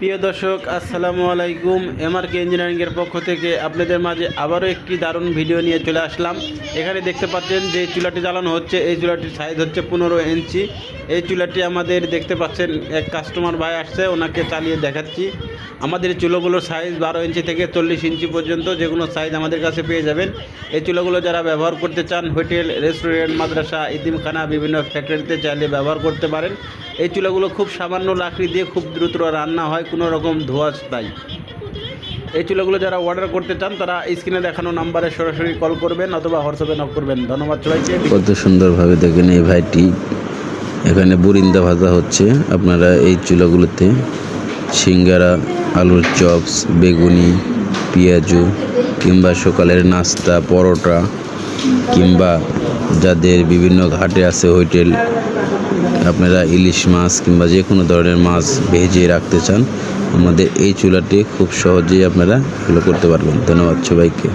প্রিয় দর্শক, আসসালামু আলাইকুম। এমআরকে ইঞ্জিনিয়ারিংয়ের পক্ষ থেকে আপনাদের মাঝে আবারও একটি দারুণ ভিডিও নিয়ে চলে আসলাম। এখানে দেখতে পাচ্ছেন যে চুলাটি জ্বালানো হচ্ছে। এই চুলাটির সাইজ হচ্ছে পনেরো ইঞ্চি। এই চুলাটি আমাদের দেখতে পাচ্ছেন, এক কাস্টমার ভাই আসছে, ওনাকে চালিয়ে দেখাচ্ছি। আমাদের চুলোগুলোর সাইজ বারো ইঞ্চি থেকে চল্লিশ ইঞ্চি পর্যন্ত যে কোনো সাইজ আমাদের কাছে পেয়ে যাবেন। এই চুলোগুলো যারা ব্যবহার করতে চান হোটেল রেস্টুরেন্ট মাদ্রাসা, ইতিমখানা, বিভিন্ন ফ্যাক্টরিতে চাইলে ব্যবহার করতে পারেন। এই চুলাগুলো খুব সামান্য লাকড়ি দিয়ে খুব দ্রুত রান্না হয়, কোনো রকম ধোঁয়া নাই। এই চুলোগুলো যারা অর্ডার করতে চান, তারা স্ক্রিনে দেখানো নাম্বারে সরাসরি কল করবেন অথবা হোয়াটসঅ্যাপে নক করবেন। ধন্যবাদ সবাইকে। কত সুন্দরভাবে দেখেন এই ভাইটি। এখানে বুরিন্দা ভাজা হচ্ছে। আপনারা এই চুলাগুলোতে সিঙ্গারা, আলুর চপস, বেগুনি, পেঁয়াজু কিংবা সকালের নাস্তা, পরোটা কিংবা যাদের বিভিন্ন ঘাটে আছে হোটেল, আপনারা ইলিশ মাছ কিংবা যে কোনো ধরনের মাছ ভেজে রাখতে চান, আমাদের এই চুলাটি খুব সহজেই আপনারা এগুলো করতে পারবেন। ধন্যবাদ সবাইকে।